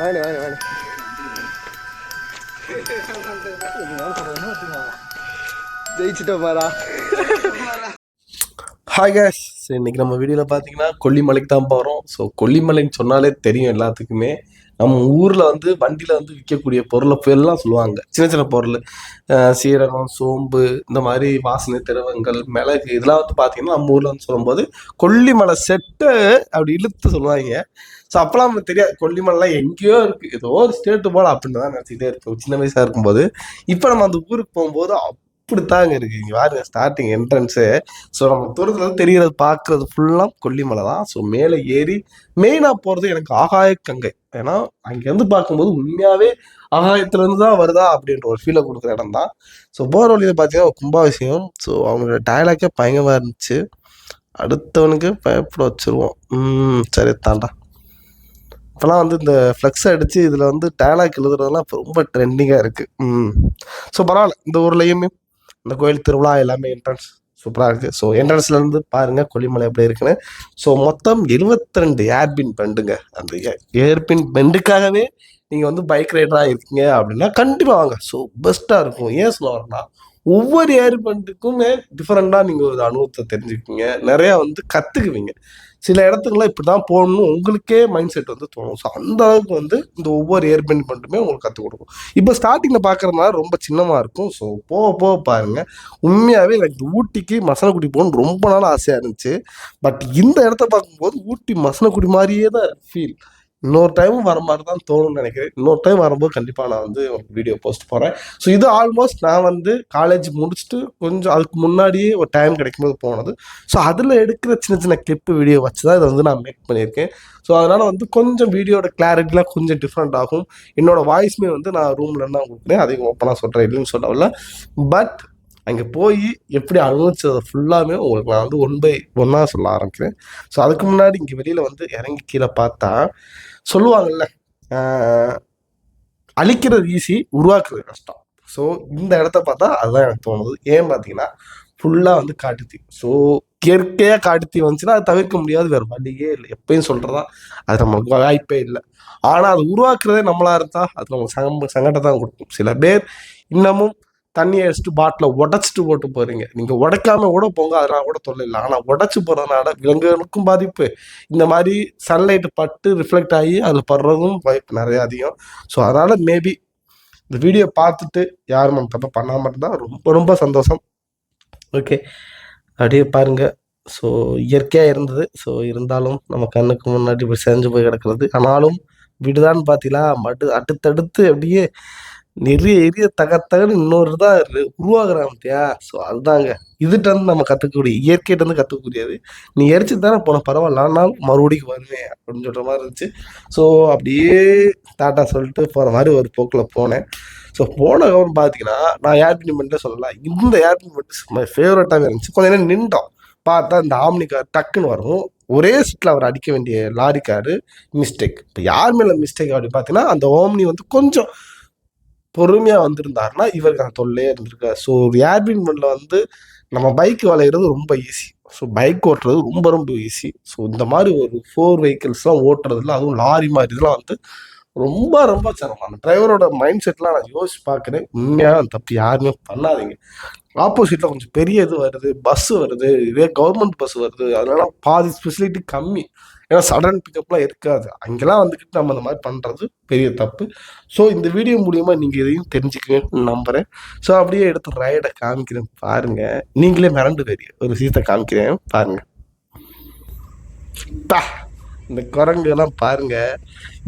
வேணும் வேணும் வேணும் ஹாய் கேஸ் இன்னைக்கு நம்ம வீடியோவில் பார்த்தீங்கன்னா கொல்லிமலைக்கு தான் போகிறோம் ஸோ கொல்லிமலைன்னு சொன்னாலே தெரியும் எல்லாத்துக்குமே. நம்ம ஊரில் வந்து வண்டியில் வந்து விற்கக்கூடிய பொருளை எல்லாம் சொல்லுவாங்க. சின்ன சின்ன பொருள். சீரகம் சோம்பு இந்த மாதிரி வாசனை திரவங்கள் மிளகு இதெல்லாம் வந்து பார்த்தீங்கன்னா நம்ம ஊரில் வந்து சொல்லும்போது கொல்லிமலை செட்டு அப்படி இழுத்து சொல்லுவாங்க. ஸோ அப்போலாம் நமக்கு தெரியாது. கொல்லிமலைலாம் எங்கேயோ இருக்குது ஏதோ ஒரு ஸ்டேட்டு போல அப்படின்னு தான் நினச்சிக்கிட்டே இருப்போம். சின்ன வயசாக இருக்கும்போது. இப்போ நம்ம அந்த ஊருக்கு போகும்போது அப்படித்தாங்க இருக்கு. இங்கே பாருங்க ஸ்டார்டிங் என்ட்ரன்ஸு ஸோ நம்ம தூரத்துல தெரிகிறது பார்க்கறது ஃபுல்லாக கொல்லிமலை தான். ஸோ மேலே ஏறி மெயினாக போகிறது எனக்கு ஆகாய கங்கை. ஏன்னா அங்கேருந்து பார்க்கும்போது உண்மையாகவே ஆகாயத்துலேருந்து தான் வருதா அப்படின்ற ஒரு ஃபீலை கொடுக்குற இடம் தான். ஸோ போகிற வழியில் பார்த்தீங்கன்னா கும்பாபிஷேகம். ஸோ அவங்களோட டயலாக்கே பயங்கரமாக இருந்துச்சு. அடுத்தவனுக்கு பயப்பட வச்சுருவோம். ம் சரி தாண்டா. இப்போலாம் வந்து இந்த ஃப்ளெக்ஸ் அடித்து இதில் வந்து டேலாக் எழுதுறதுலாம் இப்போ ரொம்ப ட்ரெண்டிங்காக இருக்குது ம். ஸோ பரவாயில்ல. இந்த ஊர்லேயுமே இந்த கோயில் திருவிழா எல்லாமே என்ட்ரன்ஸ் சூப்பராக இருக்குது ஸோ என்ட்ரன்ஸ்லேருந்து பாருங்கள் கொல்லிமலை எப்படி இருக்குன்னு. ஸோ மொத்தம் 72 ரெண்டு ஏர்பின் பெண்டுங்க அந்த ஏர்பின் பெண்டுக்காகவே நீங்கள் வந்து பைக் ரைடராக இருக்கீங்க அப்படின்னா கண்டிப்பாக வாங்க. ஸோ பெஸ்ட்டாக இருக்கும். ஏன் சொல்ல வரேன்னா ஒவ்வொரு ஏர்பெண்டுக்குமே டிஃப்ரெண்டாக நீங்கள் ஒரு அனுபவத்தை தெரிஞ்சுக்குவீங்க. நிறையா வந்து கற்றுக்குவீங்க சில இடத்துக்குலாம் இப்படி தான் போகணும்னு உங்களுக்கே மைண்ட் செட் வந்து தோணும். ஸோ அந்த அளவுக்கு வந்து இந்த ஒவ்வொரு ஏர்பெண்ட் மட்டுமே உங்களுக்கு கற்றுக் கொடுக்கும். இப்போ ஸ்டார்டிங்கில் பார்க்குறதுனால ரொம்ப சின்னமாக இருக்கும். ஸோ போக போக பாருங்கள் உண்மையாகவே எனக்கு இந்த ஊட்டிக்கு மசனக்குடி போகணும்னு ரொம்ப நாள் ஆசையாக இருந்துச்சு. பட் இந்த இடத்த பார்க்கும்போது ஊட்டி மசனக்குடி மாதிரியே தான் ஃபீல் இன்னொரு டைமும் வர மாதிரி தான் தோணும்னு நினைக்கிறேன். இன்னொரு டைம் வரும்போது கண்டிப்பாக நான் வந்து வீடியோ போஸ்ட் போகிறேன் ஸோ இது ஆல்மோஸ்ட் நான் வந்து காலேஜ் முடிச்சுட்டு கொஞ்சம் அதுக்கு முன்னாடியே ஒரு டைம் கிடைக்கும்போது போனது. ஸோ அதில் எடுக்கிற சின்ன சின்ன கிளிப்பு வீடியோ வச்சு தான் இதை வந்து நான் மேக் பண்ணியிருக்கேன். ஸோ அதனால் வந்து கொஞ்சம் வீடியோட கிளாரிட்டிலாம் கொஞ்சம் டிஃப்ரெண்ட் ஆகும். என்னோட வாய்ஸுமே வந்து நான் ரூமில் தான் கொடுக்குறேன். அதையும் ஓப்பனாக சொல்கிறேன் இல்லைன்னு சொல்லவில்ல பட் அங்கே போய் எப்படி அனுபவிச்சதை ஃபுல்லாமே உங்களுக்கு நான் வந்து ஒன் பை ஒன்னாக சொல்ல ஆரம்பிக்கிறேன். ஸோ அதுக்கு முன்னாடி இங்கே வெளியில் வந்து இறங்கி கீழே பார்த்தா சொல்லுவாங்கல்ல அழிக்கிறது ஈஸி உருவாக்குறது கஷ்டம். ஸோ இந்த இடத்த பார்த்தா அதுதான் எனக்கு தோணுது. ஏன் பார்த்தீங்கன்னா ஃபுல்லாக வந்து காட்டுத்தீ. ஸோ இயற்கையாக காட்டுத்தீ வந்துச்சுன்னா அது தவிர்க்க முடியாது வேறு வழியே இல்லை. எப்பயும் சொல்கிறதா அது நமக்கு வாய்ப்பே இல்லை. ஆனால் அது உருவாக்குறதே நம்மளாக இருந்தால் அது நமக்கு சங்க சங்கடம் தான் கொடுக்கும். சில பேர் இன்னமும் தண்ணியை அடிச்சுட்டு பாட்டில் உடச்சிட்டு போட்டு போறீங்க. நீங்க உடைக்காம கூட போங்க அதெல்லாம் கூட தொல்லை இல்லை. ஆனால் உடச்சி போறதுனால விலங்குகளுக்கும் பாதிப்பு. இந்த மாதிரி சன்லைட் பட்டு ரிஃப்ளெக்ட் ஆகி அதில் படுறதும் வாய்ப்பு நிறைய அதிகம். ஸோ அதனால மேபி இந்த வீடியோ பார்த்துட்டு யாரும் நம்ம தப்பா பண்ணாம இருந்தால் ரொம்ப ரொம்ப சந்தோஷம். ஓகே அப்படியே பாருங்க. ஸோ இயற்கையாக இருந்தது. ஸோ இருந்தாலும் நம்ம கண்ணுக்கு முன்னாடி இப்படி செஞ்சு போய் கிடக்கிறது. ஆனாலும் விடுதான்னு பார்த்தீங்களா? மடு அடுத்தடுத்து அப்படியே நிறைய எரிய தகத்தகன்னு இன்னொரு தான் உருவாகிறான் பார்த்தியா ஸோ அதுதாங்க. இதுகிட்ட இருந்து நம்ம கற்றுக்கக்கூடிய இயற்கையிட்ட இருந்து கற்றுக்கக்கூடியது நீ எரிச்சு தானே போன பரவாயில்ல. ஆனால் மறுபடியும் வருவேன் அப்படின்னு சொல்கிற மாதிரி இருந்துச்சு. ஸோ அப்படியே டாட்டா சொல்லிட்டு போகிற மாதிரி ஒரு போக்கில் போனேன். ஸோ போனதுக்கப்புறம் பார்த்தீங்கன்னா நான் ஏர்பின் சொல்லலாம் இந்த ஏர்பின் மட்டும் ஃபேவரட்டாகவே இருந்துச்சு. கொஞ்ச நேரம் நின்றோம் பார்த்தா இந்த ஆம்னி கார் டக்குன்னு வரும். ஒரே சீட்டில் அவர் அடிக்க வேண்டிய லாரி காரு மிஸ்டேக் இப்போ யார் மேலே மிஸ்டேக் அப்படின்னு பார்த்தீங்கன்னா அந்த ஓம்னி வந்து கொஞ்சம் பொறுமையாக வந்திருந்தாருன்னா இவருக்கு அந்த தொல்லையே இருந்திருக்காரு ஸோ ஏர்பின் மண்ணில் வந்து நம்ம பைக் வளையிறது ரொம்ப ஈஸி ஸோ பைக் ஓட்டுறது ரொம்ப ரொம்ப ஈஸி ஸோ இந்த மாதிரி ஒரு ஃபோர் வெஹிக்கிள்ஸ்லாம் ஓட்டுறதுல அதுவும் லாரி மாதிரி இதெல்லாம் வந்து ரொம்ப ரொம்ப சிரமம். அந்த டிரைவரோட மைண்ட் செட்லாம் நான் யோசிச்சு பார்க்குறேன். உண்மையாக அந்த தப்பு யாருமே பண்ணாதீங்க. ஆப்போசிட்டில் கொஞ்சம் பெரிய இது வருது பஸ் வருது இதே கவர்மெண்ட் பஸ் வருது. அதனால பாதி ஃபெசிலிட்டி கம்மி. ஏன்னா சடன் பிக்கப்லாம் இருக்காது அங்கெல்லாம் வந்துக்கிட்டு நம்ம இந்த மாதிரி பண்ணுறது பெரிய தப்பு. ஸோ இந்த வீடியோ மூலியமாக நீங்கள் இதையும் தெரிஞ்சுக்குவீங்கன்னு நம்புகிறேன் ஸோ அப்படியே எடுத்து ரைடை காமிக்கிறேன் பாருங்கள் நீங்களே மிரண்டு பெரிய ஒரு விஷயத்தை காமிக்கிறேன் பாருங்கள் பா இந்த குரங்குலாம் பாருங்க.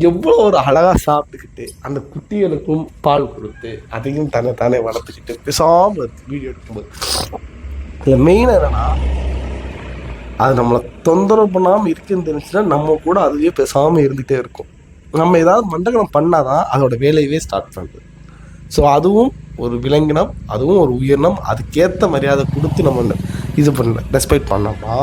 எவ்வளோ ஒரு அழகாக சாப்பிட்டுக்கிட்டு அந்த குட்டிகளுக்கும் பால் கொடுத்து அதையும் தன்னை தானே வளர்த்துக்கிட்டு பேசாமல் வீடியோ எடுக்கும்போது. இதில் மெயின் என்னன்னா அது நம்மளை தொந்தரவு பண்ணாமல் இருக்குன்னு தெரிஞ்சுன்னா நம்ம கூட அதுவே பேசாமல் இருந்துகிட்டே இருக்கும். நம்ம ஏதாவது மண்டகனம் பண்ணாதான் அதோட வேலையவே ஸ்டார்ட் பண்ணுது ஸோ அதுவும் ஒரு விலங்கினம் அதுவும் ஒரு உயிரினம் அதுக்கேற்ற மரியாதை கொடுத்து நம்ம இது பண்ணல ரெஸ்பெக்ட் பண்ணோம்னா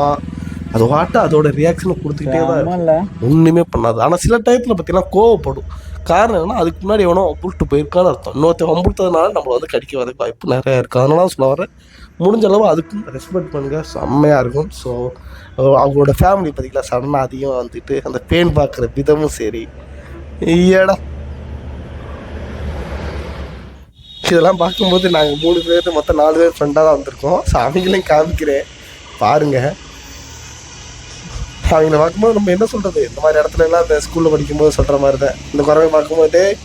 அது வாட்ட அதோட ரியாக்ஷனை கொடுத்துக்கிட்டே தான் ஒன்றுமே பண்ணாது. ஆனால் சில டயத்தில் பார்த்தீங்கன்னா கோவப்படும். காரணம் என்னன்னா அதுக்கு முன்னாடி எவனோ வம்புட்டு போயிருக்கான்னு அர்த்தம். இன்னொருத்தன் வம்புட்டதுனால நம்மளை வந்து கடிக்க வரதுக்கு வாய்ப்பு நிறையா இருக்குது அதனால தான் சொல்ல வரேன். முடிஞ்ச அளவு அதுக்கும் ரெஸ்பெக்ட் பண்ணுங்க. செம்மையாக இருக்கும். ஸோ அவங்களோட ஃபேமிலி பார்த்தீங்களா சடனாக அதிகம் வந்துட்டு அந்த பேன் பார்க்குற விதமும் சரி. ஏடா. இதெல்லாம் பார்க்கும்போது நாங்கள் மூணு பேர் மொத்தம் நாலு பேர் ஃப்ரெண்டாக தான் வந்திருக்கோம். ஸோ அவங்களையும் காமிக்கிறேன். பாருங்கள் அவங்கள பார்க்கும்போது நம்ம என்ன சொல்கிறது இந்த மாதிரி இடத்துல எல்லாம் இந்த ஸ்கூலில் படிக்கும்போது சொல்கிற மாதிரி தான். இந்த குரங்கை பார்க்கும்போது டேய்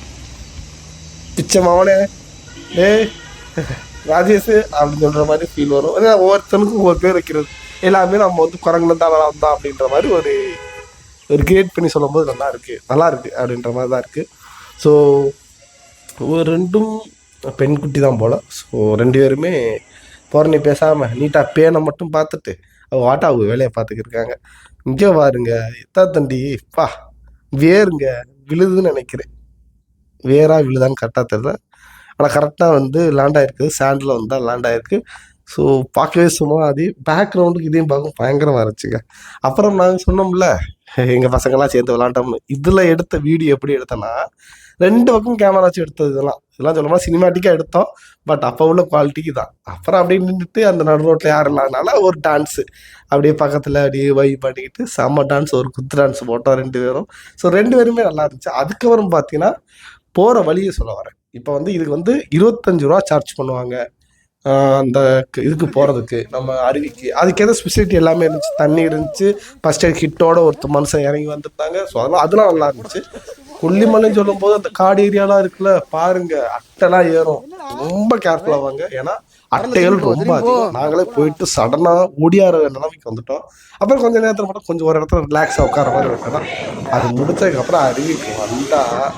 பிச்சை மாவனே டேய். ராஜேஷ் அப்படின்னு சொல்கிற மாதிரி ஃபீல் வரும் ஏன்னா ஒவ்வொருத்தனுக்கும் ஒவ்வொரு பேர் வைக்கிறது எல்லாமே நம்ம வந்து குரங்குல தான் அப்படின்ற மாதிரி ஒரு ஒரு கிரியேட் பண்ணி சொல்லும்போது நல்லா இருக்கு நல்லா இருக்கு அப்படின்ற மாதிரி தான் இருக்கு ஸோ ஒரு ரெண்டும் பெண் குட்டி தான் போல ஸோ ரெண்டு பேருமே போறனி பேசாம நீட்டாக பேனை மட்டும் பார்த்துட்டு அவ வாட்டா அவங்க வேலையை பார்த்துக்கிருக்காங்க இங்கே பாருங்க எத்தா தண்டி பா வேருங்க விழுதுன்னு நினைக்கிறேன் வேறா விழுதான்னு கரெக்டாக தெரியல ஆனால் கரெக்டாக வந்து லேண்ட் ஆகிருக்கு சாண்டில் வந்து தான் லேண்ட் ஆகிருக்கு ஸோ பார்க்கவே சும்மா அது பேக்ரவுண்டுக்கு இதையும் பார்க்கும் பயங்கரமாக இருந்துச்சுங்க. அப்புறம் நாங்கள் சொன்னோம்ல எங்கள் பசங்கள்லாம் சேர்ந்து விளாண்டோம்னு. இதில் எடுத்த வீடியோ எப்படி எடுத்தேன்னா ரெண்டு பக்கம் கேமரா வச்சு எடுத்தது இதெல்லாம். இதெல்லாம் சொல்லணும்னா சினிமாட்டிக்காக எடுத்தோம். பட் அப்போ உள்ள குவாலிட்டிக்கு தான். அப்புறம் அப்படியே நின்றுட்டு அந்த நடு ரோட்டில் யாரும் இல்லாதனால ஒரு டான்ஸு அப்படியே பக்கத்தில் அப்படியே வை பண்ணிக்கிட்டு செம்ம டான்ஸ் ஒரு குத்து டான்ஸ் போட்டோம் ரெண்டு பேரும். ஸோ ரெண்டு பேருமே நல்லா இருந்துச்சு. அதுக்கப்புறம் பார்த்தீங்கன்னா போகிற வழியை சொல்ல வரேன். இப்போ வந்து இதுக்கு வந்து இருபத்தஞ்சு ரூபா சார்ஜ் பண்ணுவாங்க. அந்த இதுக்கு போகிறதுக்கு நம்ம அருவிக்கு. அதுக்கு ஏதோ ஸ்பெசிலிட்டி எல்லாமே இருந்துச்சு. தண்ணி இருந்துச்சு. ஃபர்ஸ்ட் எய்ட் கிட்டோட ஒருத்த மனுஷன் இறங்கி வந்திருந்தாங்க. ஸோ அதெல்லாம் அதெல்லாம் நல்லா இருந்துச்சு. கொல்லிமலைன்னு சொல்லும்போது அந்த காடு ஏரியாலாம் இருக்குல்ல பாருங்க அட்டைலாம் ஏறும். ரொம்ப கேர்ஃபுல்லாக வாங்க ஏன்னா அட்டைகள் ரொம்ப அதிகம். நாங்களே போயிட்டு சடனாக ஓடியார நிலைமைக்கு வந்துட்டோம். அப்புறம் கொஞ்சம் நேரத்தில் மட்டும் கொஞ்சம் ஒரு இடத்துல ரிலாக்ஸாக உட்கார மாதிரி விட்டதான் அது முடிச்சதுக்கப்புறம் அருவிக்கு வந்தால்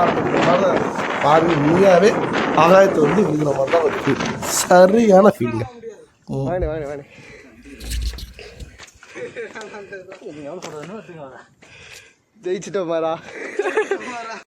அப்படின்ற மாதிரி பாருங்க ஆகாயத்தை வந்து விழுகிற மாதிரி தான் ஒரு ஃபீல் சரியான ஃபீலுங்க ஜெயிச்சிட்டோம் மாரா